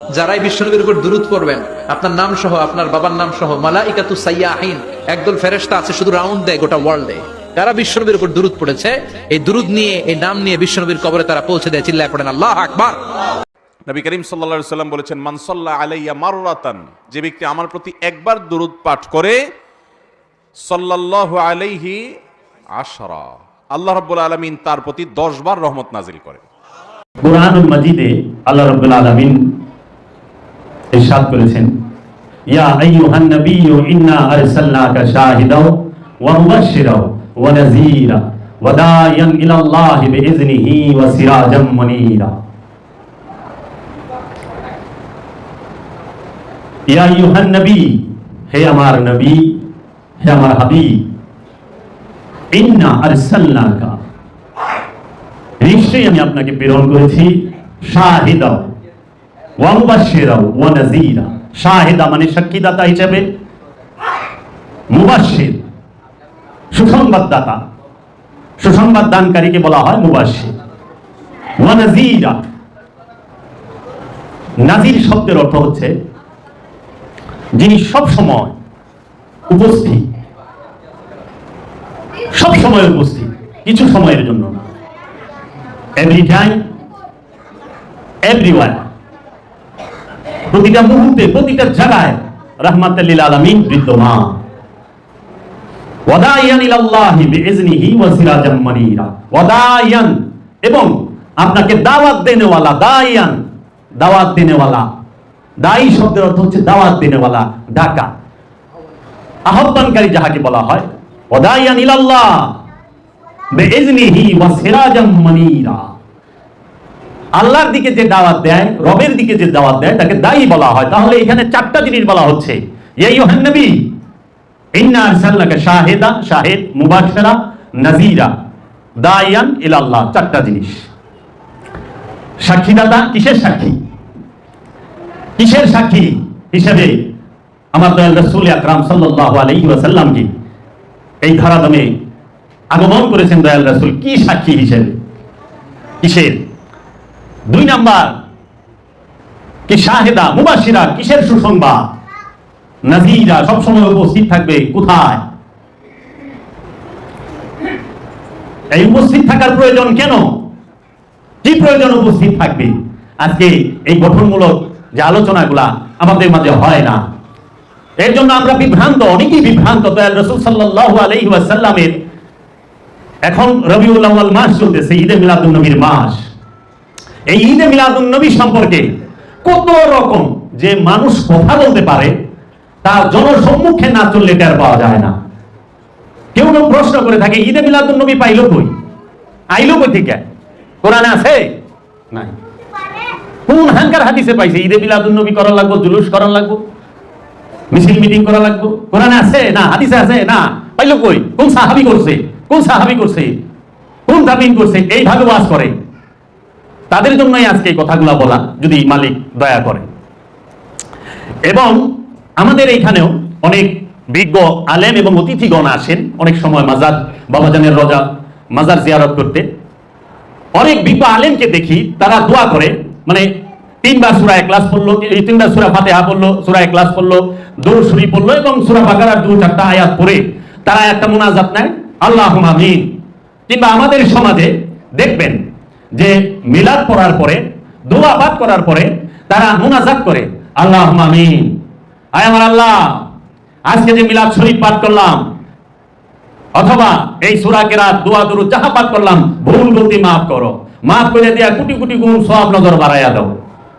যারাই বিশ্বনবীর উপর দুরুদ পড়বেন আপনার নাম সহ আপনার বাবার নাম সহ মালাইকাতু সাইয়াহিন একদল ফেরেশতা আছে শুধু রাউন্ড দেয় গোটা ওয়ার্ল্ডে তারা বিশ্বনবীর উপর দুরুদ পড়েছে এই দুরুদ নিয়ে এই নাম নিয়ে বিশ্বনবীর কবরে তারা পৌঁছে দেয় চিল্লায় পড়েন আল্লাহ আকবার! নবী করিম সাল্লা সাল্লাম বলেছেন মানসল্লাহ আলাইয়া মাররাতান যে ব্যক্তি আমার প্রতি একবার দুরুদ পাঠ করে সাল্লাল্লাহু আলাইহি আশরা। আল্লাহ রাব্বুল আলামিন তার প্রতি 10 বার রহমত নাজিল করে কোরআনুল মাজিদে আল্লাহ রাব্বুল আলামিন ইরশাদ করেছেন। ইয়া আইয়ুহান নাবিয়্যু ইন্না আরসালনাকা শাহিদাও ওয়া মুবাশশিরাও ওয়া নাযীরা ওয়া দাইয়ান ইলাল্লাহি বিইذনিহি ওয়া সিরাজাম মুনীরা। ইয়া আইয়ুহান নবী, হে আমার নবী, হে আমার হাবিব, ইন্না আরসালনাকা। নিশ্চয়ই আমি আপনাকে প্রেরণ করেছি শাহিদা ওয়া মুবাশশিরা ওয়া নাযীরা। শাহিদা মানে সাক্ষীদাতা সুসংবাদদাতা। সুসংবাদ দানকারীকে বলা হয় নাযীরা। নাজির শব্দের অর্থ হচ্ছে যিনি সব সময় উপস্থিত। সব সময় উপস্থিত, কিছু সময়ের জন্য এভরি টাইম এভরিওয়ার প্রতিটা মুহূর্তে, প্রতিটা জায়গায় আলামিন বিদ্যমান। এবং আপনাকে দাওয়াত দেনেওয়ালা দায়ান দাওয়াত দেনেওয়ালা। দায়ী শব্দের অর্থ হচ্ছে দাওয়াত দেনেওয়ালা, ডাকা। আহ্বানকারী যাহাকে বলা হয় ওয়াদায়ান ইলাল্লাহ বিইজনিহি ওয়া সিরাজাম মুনীরা। আল্লাহর দিকে যে দাওয়াত দেয়, রবের দিকে যে দাওয়াত দেয়, তাকে দায়ী বলা হয়। তাহলে এখানে চারটা জিনিস বলা হচ্ছে। ইয়া ইউহান নবী, ইন্না আরসালনাকা শাহিদা, শাহিদ চারটা জিনিস। সাক্ষীদাতা কিসের সাক্ষী? কিসের সাক্ষী হিসেবে আমার দয়াল রাসূল আকরাম সাল্লাল্লাহু আলাইহি ওয়াসাল্লামকে এই ধারাদমে আগমন করেছেন দয়াল রাসূল। কি সাক্ষী হিসেবে? কিসের? দুই নাম্বার, কি শাহেদা মুবাসিরা কিসের সুসংবাদ? নাজিরা সবসময় উপস্থিত থাকবে কোথায়? এই উপস্থিত থাকার প্রয়োজন কেন? কি প্রয়োজন উপস্থিত থাকবে? আজকে এই গঠনমূলক যে আলোচনাগুলা আমাদের মাঝে হয় না। এর জন্য আমরা বিভ্রান্ত, অনেকেই বিভ্রান্ত। দয়াল রসুল সাল্লাল্লাহু আলাইহি ওয়াসাল্লামের এখন রবিউল মাস চলতেছে, ঈদে মিলাদুন নবীর মাস। এই ঈদে মিলাদুন নবী সম্পর্কে কত রকম যে মানুষ কথা বলতে পারে তার জনসম্মুখে না চললে টের পাওয়া যায় না। কেউ কেউ প্রশ্ন করে থাকে, ঈদে মিলাদুন নবী পাইলো কই? আইলো কই থেকে? কোরআনে আছে? নাই। কোন হাঙ্কার হাদিসে পাইছে, ঈদে মিলাদুন নবী করা লাগবো, জুলুস করা লাগবো, মিছিল মিটিং করা লাগবো? কোরআনে আছে? না। হাদিসে আছে? না। পাইলো কই? কোন সাহাবি করছে? কোন সাহাবি করছে? কোন তাবিন করছে? এইভাবে ওয়াজ করে। তাদের জন্যই আজকে কথাগুলো বলা, যদি মালিক দয়া করে। এবং আমাদের এইখানেও অনেক বিজ্ঞ আলেম এবং অতিথিগণ আসেন, অনেক সময় মাজার বাবাজানের রজা, মাজার জিয়ারত করতে। অনেক বিজ্ঞ আলেমকে দেখি, তারা দোয়া করে মানে তিনবার সুরা ক্লাস পড়ল তিনবার সুরা ফাতেহা পড়ল, সুরা ক্লাস পড়ল দৌড় শুরি পড়ল এবং সুরা বাকারার দু চারটা আয়াত পড়ে, তারা একটা মোনাজাত নেয় আল্লাহ আমিন। কিংবা আমাদের সমাজে দেখবেন যে মিলাদ পড়ার পরে, দোয়া পাঠ করার পরে তারা মোনাজাত করে। আল্লাহ আমিন। আয় আমার আল্লাহ, আজকে যে মিলাদ শরীফ পাঠ করলাম, অথবা এই সুরা কেরাত, দোয়া দুরু যাহা পাঠ করলাম, ভুল গতি মাফ করো। মাফ করে দিয়া কোটি কোটি গুণ সব নজর বাড়াইয়া দাও।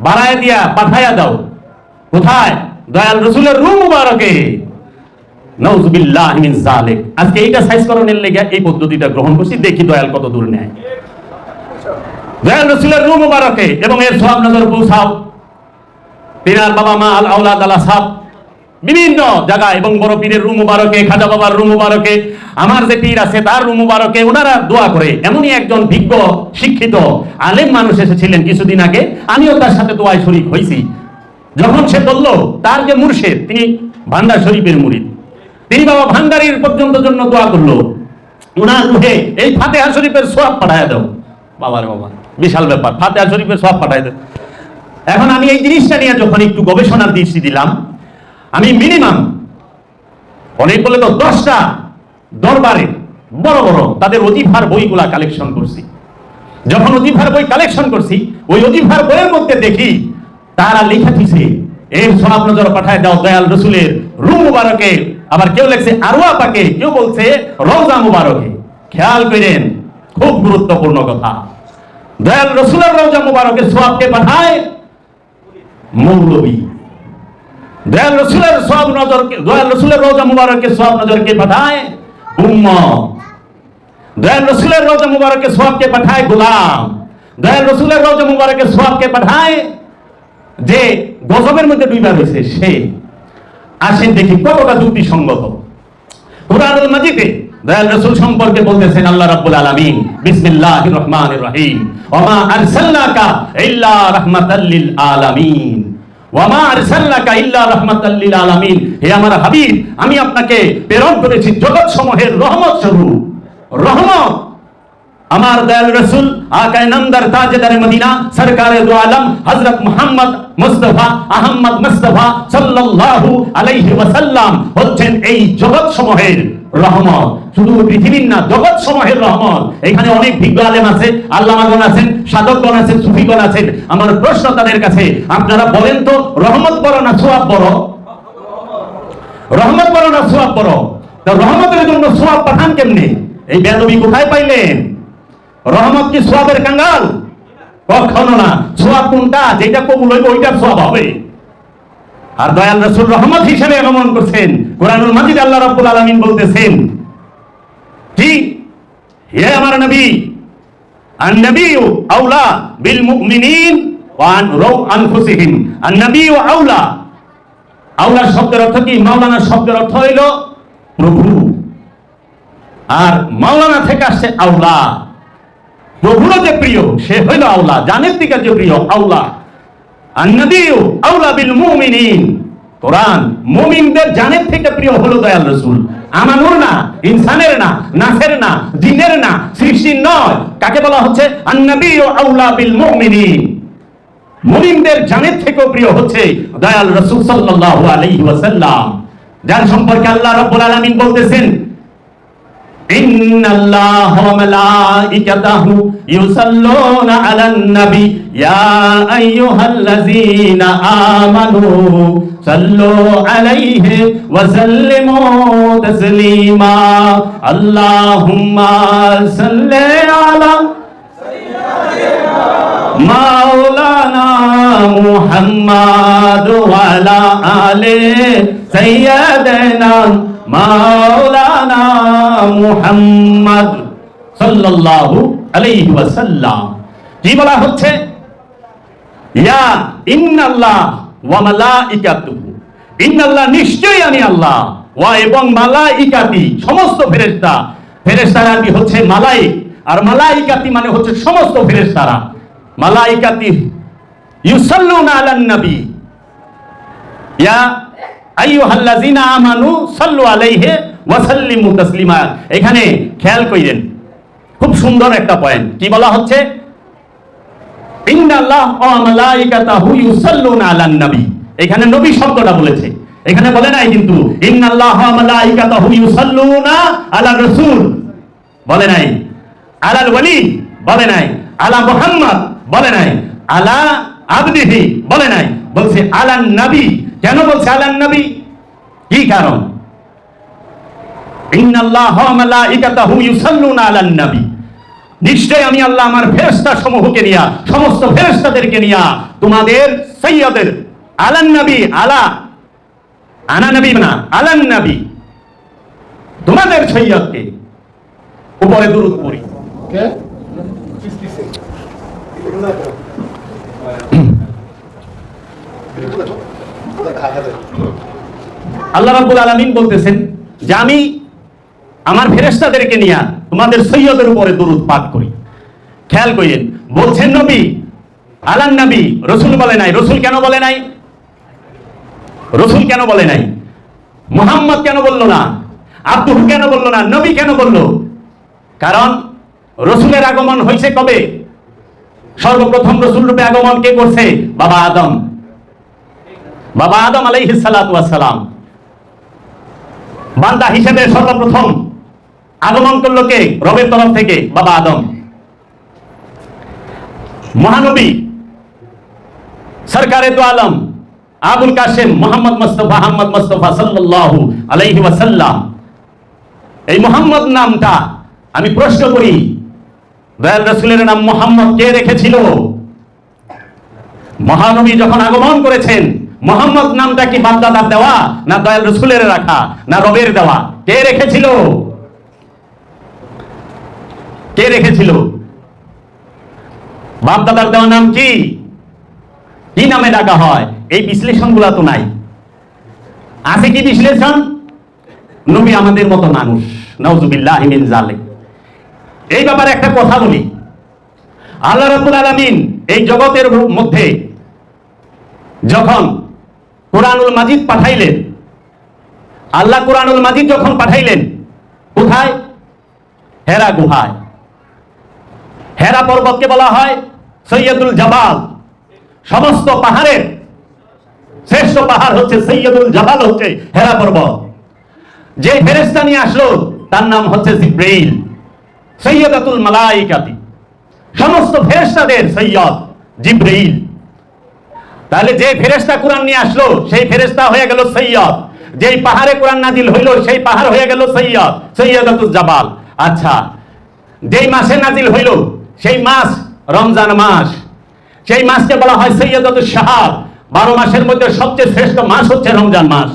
বাড়াইয়া দিয়া পাঠাইয়া দাও। কোথায়? দয়াল রসুলের রুম মুবারকে। নউজুবিল্লাহ জালিক আজকে এইটা সাইজ করণের লেগে এই পদ্ধতিটা গ্রহণ করছি। দেখি দয়াল কত দূর নেয়। দয়াল রসুলের রুম মুবারকে এবং এর সব নজর পৌঁছাও পীরার বাবা মা, আল আউলাদ আলা সাহ বিভিন্ন জায়গায় এবং বড় পীরের রুম মুবারকে, খাজা বাবার রুম মুবারকে, আমার যে পীর আছে তার রুম মুবারকে ওনারা দোয়া করে। এমনই একজন বিজ্ঞ শিক্ষিত, আলেম মানুষ এসেছিলেন কিছুদিন আগে। আমিও তার সাথে দোয়ায় শরিক হয়েছি যখন সে বলল, তার যে মুর্শেদ, তিনি ভান্ডার শরীফের মুরিদ। তিনি বাবা ভান্ডারির পর্যন্ত জন্য দোয়া করল, উনার রুহে এই ফাতেহা শরীফের সোয়াব পাঠায় দাও। বাবার বাবা। বিশাল ব্যাপার। ফাতেহা শরীফের সোয়াব পাঠায় দাও এখন আমি এই জিনিসটা নিয়ে যখন একটু গবেষণার দৃষ্টি দিলাম, আমি মিনিমাম অনেক বলে তো দশটা দরবারে বড় বড় তাদের অজিফার বইগুলা কালেকশন করছি। যখন অজিফার বই কালেকশন করছি, ওই অজিফার বইয়ের মধ্যে দেখি, তারা লেখা দিছে, এর সব নজর পাঠায় দাও দয়াল রসুলের রু মুবারকে। আবার কেউ লেখছে আরোয়া পাকে? কেউ বলছে, রওজা মুবারকে। খেয়াল করেন, খুব গুরুত্বপূর্ণ কথা। দয়াল রসুলের রওজা মুবারকে সোয়াবকে পাঠায়? মৌলবী। দয়াল রসুলের সব নজরকে দয়াল রসুলের রোজা মুবারককে সব নজরকে পাঠায়? উম্মত। দয়াল রসুলের রোজা মুবারকে সবকে পাঠায়? গোলাম। দয়াল রসুলের রোজা মুবারকে সবকে পাঠায়? যে গজবের মধ্যে ডুইবা রয়েছে, সে। আসেন দেখি কতটা যুক্তিসঙ্গত। কোরআনুল মাজিদে দয়াল রাসূল সম্পর্কে বলতেছেন, আল্লাহ রাব্বুল আলামিন, বিসমিল্লাহির রহমানির রহিম। ওমা আরসালনাকা ইল্লা রাহমাতাল লিল আলামিন। ওয়ামা আরসালনাকা ইল্লা রাহমাতাল লিল আলামিন। হে আমার হাবিব, আমি আপনাকে প্রেরণ করেছি জগৎ সমূহের রহমত স্বরূপ। রহমত! আমার দয়াল রসুল আকায় নামদার তাজদার মদিনা, সরকারে দো আলম, হযরত মুহাম্মদ মুস্তাফা আহমদ মুস্তাফা সাল্লাল্লাহু আলাইহি ওয়াসাল্লাম হচ্ছেন এই জগৎ সমূহের রহমত। শুধু পৃথিবীর না জগৎ সমূহের রহমত। এখানে অনেক বিজ্ঞ আলেম আছে, আল্লামাগণ আছেন, সাধকগণ আছেন, সুফিগণ আছেন। আমার প্রশ্ন তাদের কাছে, আপনারা বলেন তো, রহমত বড় না সোয়াব বড় রহমত বড় না সোয়াব বড় রহমতের জন্য সোয়াব পাঠান কেমনে? এই বেদবি কোথায় পাইলেন? রহমত কি সোয়াবের কাঙ্গাল? কখনো না। সোয়াব কোনটা? যেটা কবুল হইবে ওইটা সোয়াব হবে। আর দয়াল রসুল রহমত হিসেবে আগমন করছেন। কোরআনুল মাজিদ আল্লাহ রব্বুল আলমিন বলতেছেন কি হে আমার নবী আন্নবিউ আউলা বিল মুমিনিন ওয়ান রৌ আনফুসিহিম। আন্নবিউ আউলা আউলার শব্দের অর্থ কি? মাওলানার শব্দের অর্থ হইল প্রভু। আর মাওলানা থেকে আসছে আউলা প্রভুরও যে প্রিয়, সে হইল আউলা জানের দিকে যে প্রিয় আউলা আউলা বিল প্রিয় দয়াল রসুল। আমানুর না, ইনসানের না, নাসের না না নয়। কাকে বলা হচ্ছে? আউলা বিল প্রিয় হচ্ছে দয়াল রসুল যার সম্পর্কে আল্লাহ রাব্বুল আলামিন বলতেছেন ان الله وملائكته يصلون على النبي يا ايها الذين امنوا صلوا عليه وسلموا تسليما اللهم صل على مولانا محمد وعلى آله سيدنا মাওলানা মুহাম্মদ সাল্লাল্লাহু আলাইহি ওয়াসাল্লাম। কি বলা হচ্ছে? ইয়া ইন্নাল্লাহ ওয়া মালাইকাতুহু। ইন্নাল্লাহ নিশ্চয়ই আমি আল্লাহ। ওয়া এবং মালাইকাতি, সমস্ত ফেরেশতা। ফেরেশতারা কি হচ্ছে? মালাইক। আর মালাইকাতি মানে হচ্ছে সমস্ত ফেরেশতারা। মালাইকাতি, ইউসাল্লুনা আলান নবী ইয়া আইয়ুহাল্লাযিনা আমানু সাল্লু আলাইহি ওয়া সাল্লিমু তাসলিমা। এখানে খেয়াল কইরেন, খুব সুন্দর একটা পয়েন্ট। কি বলা হচ্ছে? ইন্নাল্লাহ ওয়া মালাইকাতাহু ইউসাল্লুনা আলান নবী। এখানে নবী শব্দটা বলেছে। এখানে বলে নাই কিন্তু, ইন্নাল্লাহ ওয়া মালাইকাতাহু ইউসাল্লুনা আলা রাসূল। বলে নাই। আলাল ওয়ালি বলে নাই। আলা মুহাম্মদ বলে নাই। আলা আবদিহি বলে নাই। বলছে আলান নবী। কেন বলছে আলান নবী? কি কারণ? ইন্নাল্লাহ ওয়া মালাইকাতাহু ইউসাল্লুনা আলান নবী। নিশ্চয় আমি আল্লাহ আমার ফেরেশতা সমূহকে নিয়া সমস্ত ফেরেশতাদেরকে নিয়া তোমাদের সৈয়দের আলান নবী আলা আনা নবী না আলান নবী তোমাদের সৈয়দকে উপরে দুরূদ পড়ি। আল্লাহ রাব্বুল আলামিন বলতেছেন যে আমি আমার ফেরেশতাদেরকে নিয়ে তোমাদের সৈয়দের উপরে দরুদ পাঠ করি। খেয়াল করেন বলছেন নবী, আলান নবী, রসুল বলে নাই, রসুল কেন বলে নাই? রসুল কেন বলে নাই? মুহাম্মদ কেন বলল না? আব্দুল কেন বলল না? নবী কেন বলল? কারণ রসুলের আগমন হয়েছে কবে? সর্বপ্রথম রসুল রূপে আগমন কে করছে? বাবা আদম। বাবা আদম আলাইহিস সালাতু ওয়াস সালাম বান্দা হিসেবে সর্বপ্রথম আগমন করল কে? রবের তরফ থেকে বাবা আদম। মহানবী সরকারে তো আলম, আবুল কাসেম মোহাম্মদ মুস্তফা, আহমদ মুস্তফা সাল্লাল্লাহু আলাইহি ওয়াসাল্লাম। এই মোহাম্মদ নামটা আমি প্রশ্ন করি, দয়াল রসুলের নাম মোহাম্মদ কে রেখেছিল? মহানবী যখন আগমন করেছেন মোহাম্মদ নামটা কি বাপদাদার দেওয়া, না দয়াল রসুলের রাখা, না রবের দেওয়া? কে রেখেছিল? কে রেখেছিল? বাপদাদার দেওয়া নাম কি? কি নামে ডাকা হয়? এই বিশ্লেষণগুলো তো নাই। আছে কি বিশ্লেষণ? নবী আমাদের মতো মানুষ। নওজুবিল্লাহ জালিক এই ব্যাপারে একটা কথা বলি। আল্লাহ রাব্বুল আলামিন এই জগতের মধ্যে যখন কোরআনুল মাজিদ পাঠাইলেন। আল্লাহ কোরআনুল মাজিদ যখন পাঠাইলেন, কোথায়? হেরা গুহায়। হেরা পর্বতকে বলা হয় সৈয়দুল জাবাল। সমস্ত পাহাড়ের শ্রেষ্ঠ পাহাড় হচ্ছে সৈয়দুল জাবাল হচ্ছে হেরা পর্বত। যে ফেরেস্তা নিয়ে আসলো, তার নাম হচ্ছে জিব্রাইল। সৈয়দাতুল মালাইকাতি। সমস্ত ফেরেস্তাদের সৈয়দ জিব্রাইল। তাহলে যে ফেরেস্তা কোরআন নিয়ে আসলো, সেই ফেরেস্তা হয়ে গেল সৈয়দ। যেই পাহাড়ে কোরআন নাজিল হইল, সেই পাহাড় হয়ে গেল সৈয়দ সৈয়দাতুল জাবাল। আচ্ছা যেই মাসে নাজিল হইল, সেই মাস রমজান মাস। সেই মাসকে বলা হয় সৈয়দাতুল শাহাব বারো মাসের মধ্যে সবচেয়ে শ্রেষ্ঠ মাস হচ্ছে রমজান মাস।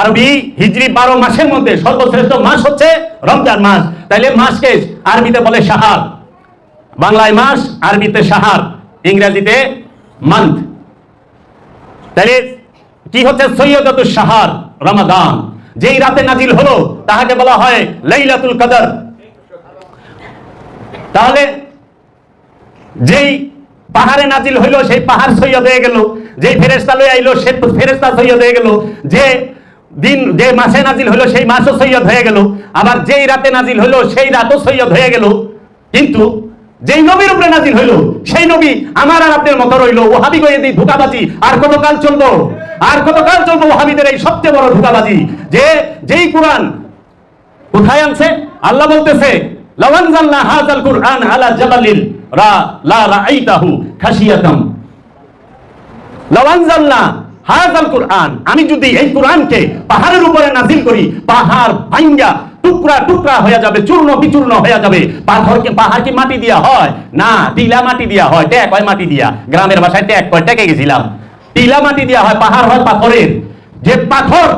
আরবি হিজরি বারো মাসের মধ্যে সর্বশ্রেষ্ঠ মাস হচ্ছে রমজান মাস। তাইলে মাসকে আরবিতে বলে সাহার বাংলায় মাস, আরবিতে সাহার ইংরেজিতে মান্থ তাহলে কি হচ্ছে সৈয়দতুল সাহার রমাদান? যেই রাতে নাজিল হলো, তাহাকে বলা হয় লাইলাতুল কদর। তাহলে, যেই পাহাড়ে নাজিল হইল, সেই পাহাড় সৈয়দ হয়ে গেল। যেই ফেরেস্তা লই আইলো, সে ফেরেস্তা সৈয়দ হয়ে গেল। যে দিন, যে মাসে নাজিল হইল, সেই মাসও সৈয়দ হয়ে গেল। আবার যেই রাতে নাজিল হইল, সেই রাতও সৈয়দ হয়ে গেল। কিন্তু যেই নবীর উপরে নাজিল হইল, সেই নবী আমার আর আপনার মতো রইল। ওহাবি গয়ে দিই ধোকাবাজি, আর কতকাল চলবো আর কতকাল চলবো ওহাবিদের এই সবচেয়ে বড় ধোকাবাজি? যে, যেই কোরআন কোথায় আনছে? আল্লাহ বলতেছে, লাওয়ানজালনা হাযাল কুরআন আলা জাবালিল রা, লা রাআইতাহু খাশিয়াতাম। লাওয়ানজালনা হাযাল কুরআন, আমি যদি এই কোরআনকে পাহাড়ের উপরে নাজিল করি, পাহাড় ভাঙ্গা টুকরা টুকরা হয়ে যাবে, চূর্ণ বিচূর্ণ হয়ে যাবে। পাথরকে পাহাড় কি মাটি দিয়া হয়। না, টিলা মাটি দিয়া হয়, ট্যাক হয় মাটি দিয়া। গ্রামের ভাষায় ট্যাক কয় ট্যাকে গেছিলাম। টিলা মাটি দিয়া হয়, পাহাড় হয় পাথরের। যে পাথর,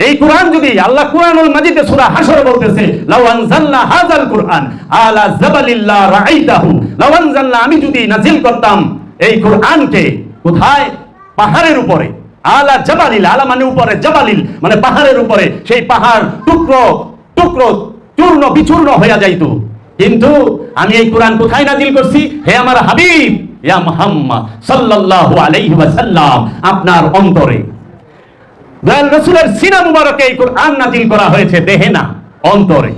এই কোরআন যদি আল্লাহ কোরআনুল মাজিদে সূরা হাশরে বলতেছে, লাউ আনজালনা হাযাল কুরআন আলা জাবালিল্লা রাআইতাহু লাউ আনজালনা, আমি যদি নাজিল করতাম এই কোরআনকে কোথায়? পাহাড়ের উপরে। আলা জাবালিল, আলা মানে উপরে জাবালিল মানে পাহাড়ের উপরে। সেই পাহাড় টুকরো টুকরো চূর্ণ বিচূর্ণ হয়ে যাইতো। কিন্তু আমি এই কোরআন কোথায় নাজিল করছি? হে আমার হাবিব, ইয়া মুহাম্মদ সাল্লাল্লাহু আলাইহি ওয়াসাল্লাম, আপনার অন্তরে। দয়াল রসুলের সিনা মুবারকে এই কোরআন নাজিল করা হয়েছে দেহে না অন্তরে,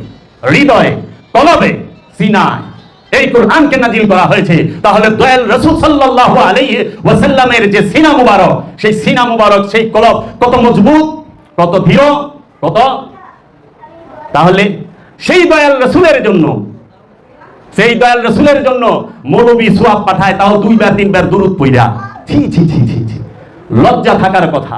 হৃদয়ে, কলবে, সিনায়। এই কোরআনকে নাজিল করা হয়েছে, তাহলে দয়াল রসুল সাল্লাল্লাহু আলাইহি ওয়াসাল্লামের যে সিনা মুবারক, সেই সিনা মুবারক, সেই কলব কত মজবুত, কত দৃঢ় কত সেই দয়াল রসুলের জন্য, সেই দয়াল রসুলের জন্য মৌলবী সোয়াব পাঠায়, তাও দুইবার, তিনবার দুরুদ পইরা। ছি ছি ছি ছি। লজ্জা থাকার কথা।